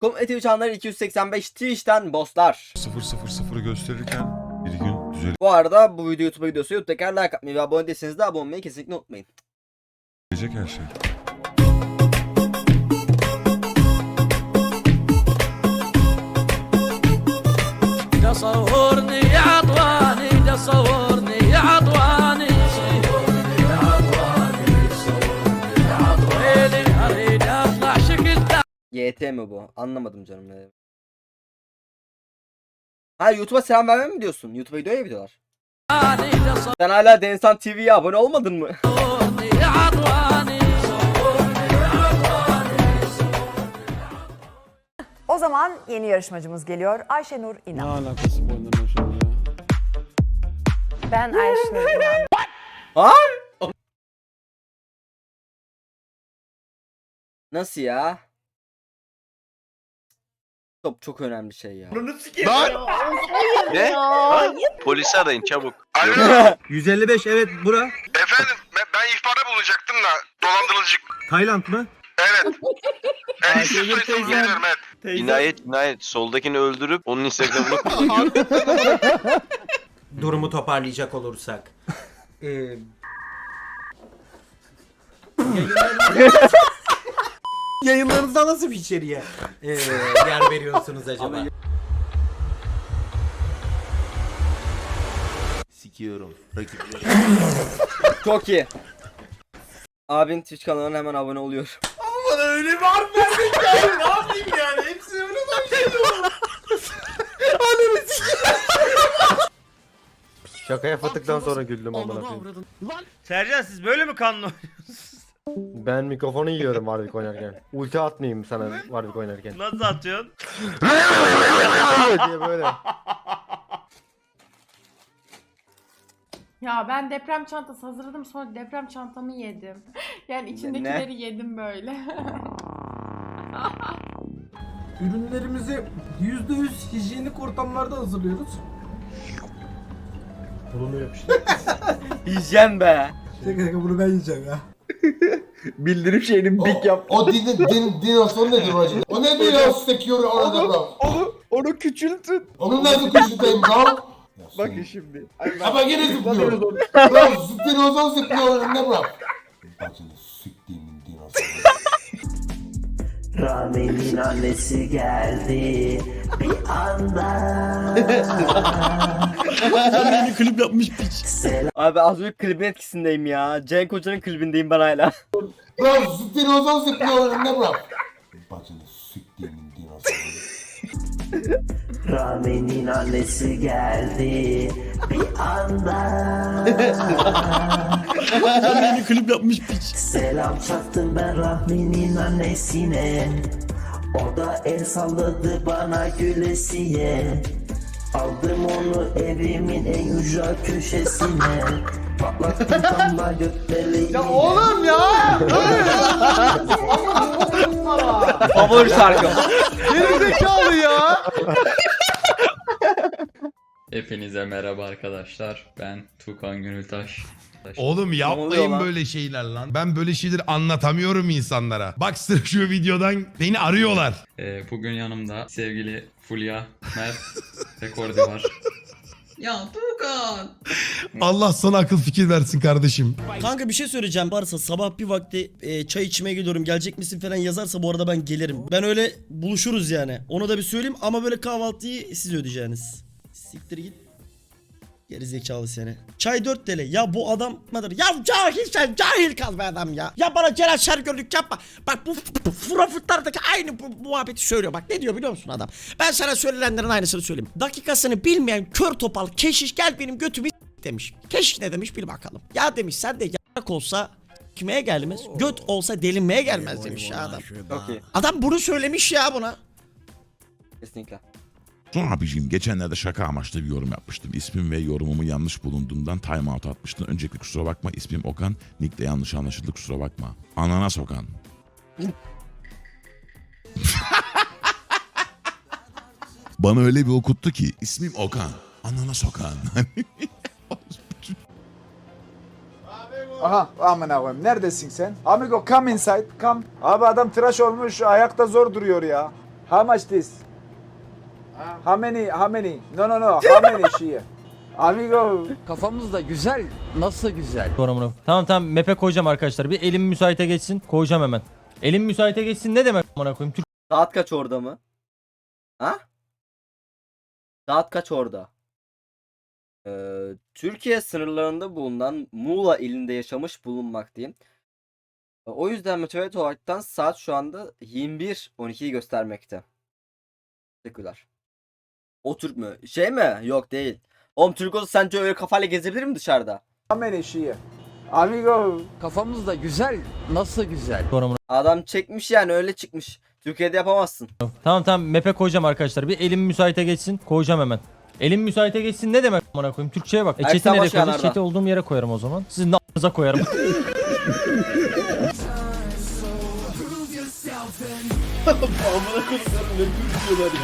Komedi Twitch anları 285 Twitch'ten bosslar. 000 gösterirken bir gün düzelecek Bu arada bu video YouTube'a gidiyorsa YouTube tekrar like atmayı ve abone değilseniz de abone olmayı kesinlikle unutmayın. her şey. تصورني يا عطواني تصورني GT mi bu? Anlamadım canım ne. Ha YouTube'a selam vermem mi diyorsun? YouTube'a videoya mı videolar? Sen hala Densan TV'ye abone olmadın mı? O zaman yeni yarışmacımız geliyor. Ayşenur İnan. Ne alakası bu ya? Ben Ayşenur İnan. Ha? Oh. Nasıl ya? Çok çok önemli şey ya. Ne? Polisi arayın çabuk. 155 evet bura. Efendim ben, ben ihbarda bulunacaktım da dolandırıcı. Tayland mı? Evet. Ben isim soyisim teyzem. bilmiyorum evet. Cinayet cinayet. Soldakini öldürüp onun Instagram'ını Durumu toparlayacak olursak. Ee, Yayınlarınızda nasıl bir içeriğe ee, yer veriyorsunuz acaba? Sikiyorum. Rakipleri. Çok iyi. Abin Twitch kanalına hemen abone oluyor. Bana öyle bir harf verdin ki abi, ne yapayım yani? Hepsi öyle başlıyor. Ananı Şaka yaptıktan sonra güldüm amına koyayım. Sercan siz böyle mi kanlı Ben mikrofonu yiyorum Warwick oynarken. Ulti atmayayım sana Warwick oynarken. Nasıl atıyorsun? diye böyle. Ya ben deprem çantası hazırladım sonra deprem çantamı yedim. Yani içindekileri yedim böyle. Ürünlerimizi %100 hijyenik ortamlarda hazırlıyoruz. Bulunuyor işte. Yiyeceğim be. Şaka şaka bunu ben yiyeceğim ya. Bildirim şeyini big yap. O din, din, dinozor nedir hocam? O ne dinozor sekiyor orada bro? Onu, onu küçültün. Onu nasıl küçülteyim bro? Bak şimdi. Ama yine zıplıyor. Bro dinozor zıplıyor önünde bro. Bacını siktiğimin dinozoru. Rami'nin annesi geldi bir anda klip yapmış piç. Abi az önce klibin etkisindeyim ya. Cenk Hoca'nın klibindeyim ben hala. Bro dinozor zıplıyor önünde bro. Bacını siktiğimin dinozoru. Rami'nin annesi geldi. Bir anda. Klip yapmış piç. Selam çaktım ben Rahmi'nin annesine. O da el salladı bana gülesiye. Aldım onu evimin en ücra köşesine. Patlattım tamba gökdeleği Ya oğlum Favori şarkım. Hepinize merhaba arkadaşlar. Ben Tukan Gönültaş. Oğlum yapmayın lan? böyle şeyler lan. Ben böyle şeyleri anlatamıyorum insanlara. Bak sırf şu videodan beni arıyorlar. Ee, bugün yanımda sevgili Fulya, Mert ve Kordi var. ya Tukan! Allah sana akıl fikir versin kardeşim. Kanka bir şey söyleyeceğim. Varsa sabah bir vakti e, çay içmeye gidiyorum gelecek misin falan yazarsa bu arada ben gelirim. Ben öyle buluşuruz yani. Onu da bir söyleyeyim ama böyle kahvaltıyı siz ödeyeceğiniz. Siktir git. Geri zekalı seni. Çay 4 TL. Ya bu adam mıdır? Ya cahil sen cahil kal be adam ya. Ya bana Celal Şergörlük yapma. Bak bu, bu furafutlardaki aynı bu muhabbeti söylüyor. Bak ne diyor biliyor musun adam? Ben sana söylenenlerin aynısını söyleyeyim. Dakikasını bilmeyen kör topal keşiş gel benim götümü demiş. Keşiş ne demiş bil bakalım. Ya demiş sen de yarak olsa kime gelmez? Göt olsa delinmeye gelmez demiş ya adam. Adam bunu söylemiş ya buna. Kesinlikle. Son abicim geçenlerde şaka amaçlı bir yorum yapmıştım. İsmim ve yorumumu yanlış bulunduğundan time out atmıştın. Öncelikle kusura bakma ismim Okan. Nick de yanlış anlaşıldı kusura bakma. Ananas Okan. Bana öyle bir okuttu ki ismim Okan. Ananas Okan. Aha amına koyayım neredesin sen? Amigo come inside come. Abi adam tıraş olmuş ayakta zor duruyor ya. How much this? How many? How many? No no no. How many she? Amigo. Kafamız da güzel. Nasıl güzel? Tamam tamam map'e koyacağım arkadaşlar. Bir elim müsaite geçsin. Koyacağım hemen. Elim müsaite geçsin ne demek amına koyayım? Türk Saat kaç orada mı? Ha? Saat kaç orada? Ee, Türkiye sınırlarında bulunan Muğla ilinde yaşamış bulunmaktayım. Ee, O yüzden meteorit olaraktan saat şu anda 21.12'yi göstermekte. Teşekkürler. O Türk mü? Şey mi? Yok değil. Oğlum Türk olsa sence öyle kafayla gezebilir mi dışarıda? Many she? Amigo. Kafamız da güzel. Nasıl güzel? Adam çekmiş yani öyle çıkmış. Türkiye'de yapamazsın. Tamam tamam map'e koyacağım arkadaşlar. Bir elim müsaite geçsin. Koyacağım hemen. Elim müsaite geçsin ne demek amına koyayım? Türkçeye bak. E chat'i nereye baş koyacağız? Chat'i olduğum yere koyarım o zaman. Sizin de a**ınıza koyarım.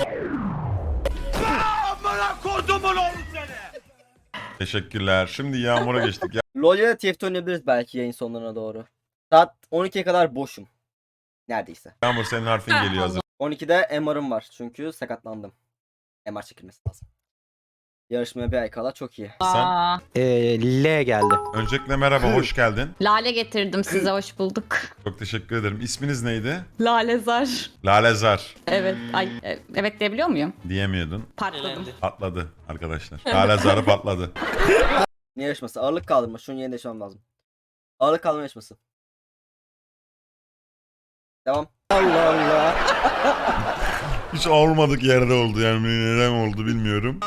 Teşekkürler. Şimdi Yağmur'a geçtik. LoL'de TFT oynayabiliriz belki yayın sonlarına doğru. Saat 12'ye kadar boşum. Neredeyse. Yağmur senin harfin geliyor hazır. 12'de MR'ım var çünkü sakatlandım. MR çekilmesi lazım. Yarışmaya bir ay kala çok iyi. Sen L geldi. öncelikle merhaba hoş geldin. Lale getirdim size hoş bulduk. Çok teşekkür ederim. İsminiz neydi? Lalezar. Lalezar Evet. Ay evet diyebiliyor muyum? diyemiyordun. Patladım. Patladı arkadaşlar. Lalezar'ı patladı. Ne yarışması? Ağırlık kaldırma. Şunun yerine yaşamam lazım. Ağırlık kaldırma yarışması. Devam. Allah Allah. Hiç olmadık yerde oldu yani neden oldu bilmiyorum.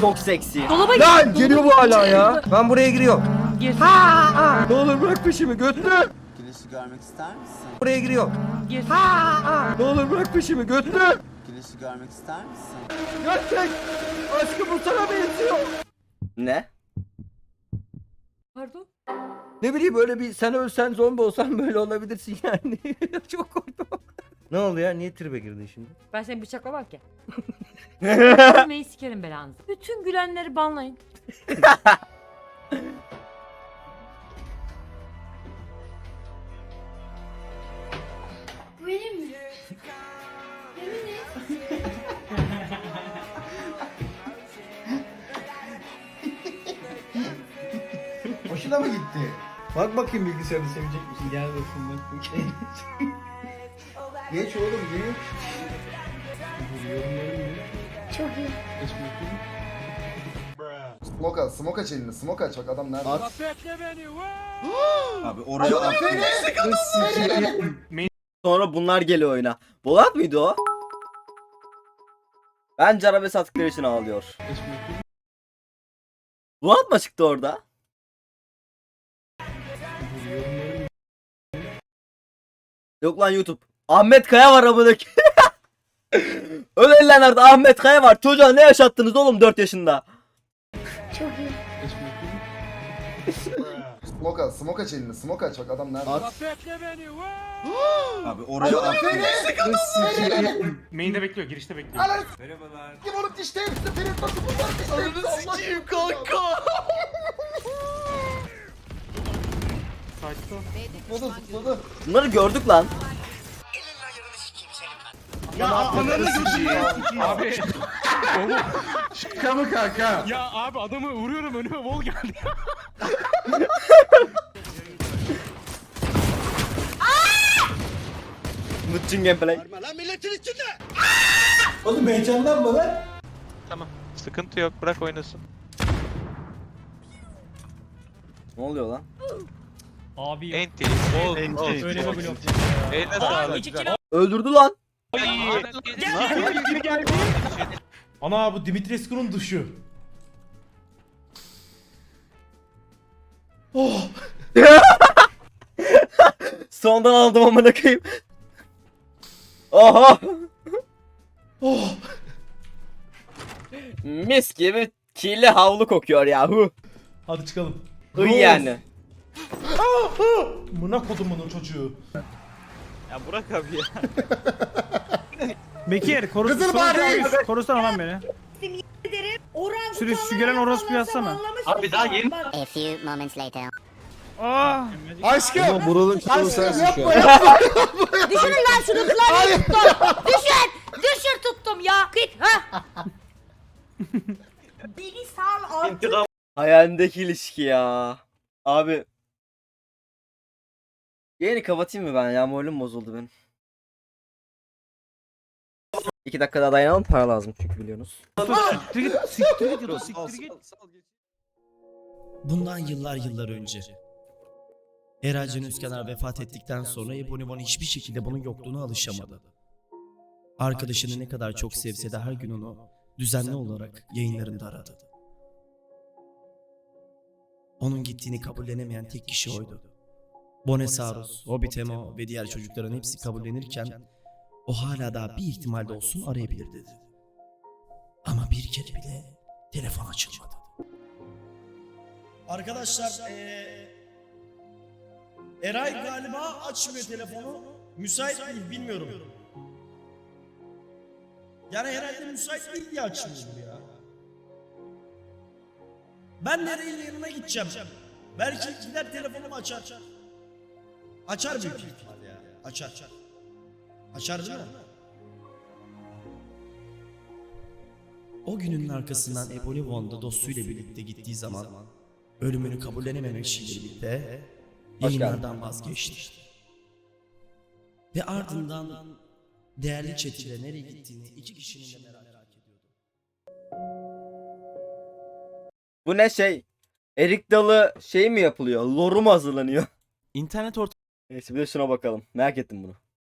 Çok seksi. Lan geliyor bu hala ya. Ben buraya giriyorum. Ne olur bırak peşimi götlü. Güneşi görmek ister misin? Buraya giriyorum. Ne olur bırak peşimi götlü. Güneşi görmek ister misin? Gerçek. Aşkım bu sana benziyor. Ne? Pardon? Ne bileyim böyle bir sen ölsen zombi olsan böyle olabilirsin yani. Çok korktum. ne oldu ya? Niye tribe girdin şimdi? Ben seni bıçaklamam ki. Neyi sikerim belanızı. Bütün gülenleri banlayın. Hoşuna mı gitti? Bak bakayım bilgisayarı sevecek misin? Gel bakayım bak bakayım. Geç oğlum geç. Çok iyi. Smoke aç, smoke aç elini, smoke aç bak adam nerede? Abi oraya Sonra bunlar geliyor oyuna. Bolat mıydı o? Bence arabe sattıkları için ağlıyor. Bolat mı çıktı orada? Yok lan YouTube. Ahmet Kaya var amındaki. Ölenlerde Ahmet Kaya var. Çocuğa ne yaşattınız oğlum 4 yaşında? Çok iyi. Smoke aç, smoke aç elini, smoke aç bak adam nerede? Abi oraya Main'de bekliyor, girişte bekliyor. Merhabalar. Kim olup dişte hepsi benim nasıl bunlar Sikiyim kanka. Zıpladı zıpladı. Bunları gördük lan. Abi. Şaka mı kanka? Ya abi adamı vuruyorum önüme vol geldi. Mıtçın gameplay. Oğlum heyecanlanma lan. Tamam. Sıkıntı yok. Bırak oynasın. Ne oluyor lan? Abi Enti. Enti. Öyle mi blok? Eline sağlık. Öldürdü lan. Ana bu Dimitrescu'nun duşu. Sondan aldım amına koyayım. Oha. Mis gibi kirli havlu kokuyor yahu. Hadi çıkalım. Hıy yani. Mına kodumunun çocuğu. Ya bırak abi ya. Bekir koru Kızıl bari. korusana lan beni. Sürü şu gelen orospu yazsana. Abi daha yeni A few moments later. Aşkım. Ama buralın Aşkım sensin şu an. Düşünün lan şunu klavyeyi tuttum. Düşür. Düşür tuttum ya. Git ha. Beni sal artık. Hayalindeki ilişki ya. Abi. Yayını kapatayım mı ben ya? Moralim bozuldu benim. İki dakika daha dayanalım para lazım çünkü biliyorsunuz. Bundan yıllar yıllar önce. Eracın Üsküdar vefat ettikten sonra Ebonibon hiçbir şekilde bunun yokluğuna alışamadı. Arkadaşını ne kadar çok sevse de her gün onu düzenli olarak yayınlarında aradı. Onun gittiğini kabullenemeyen tek kişi oydu. Bonesaurus, Hobbitemo ve diğer çocukların hepsi kabullenirken o hala daha bir ihtimalde olsun arayabilir dedi. Ama bir kere bile telefon açılmadı. Arkadaşlar eee Eray galiba açmıyor telefonu. Müsait değil bilmiyorum. Yani herhalde müsait değil diye açmıyor ya. Ben nereye yanına gideceğim? Belki gider telefonumu açar. Açar büyük ihtimal ya. Açar. Açar değil mi? O günün arkasından Ebony Wanda dostuyla birlikte gittiği zaman ölümünü kabullenememeşiyle birlikte yayınlardan vazgeçti. Ve ardından değerli chat nereye gittiğini iki kişinin de merak ediyordu. Bu ne şey? Erik Dalı şey mi yapılıyor? Loru mu hazırlanıyor? İnternet ortamı Neyse bir de şuna bakalım. Merak ettim bunu.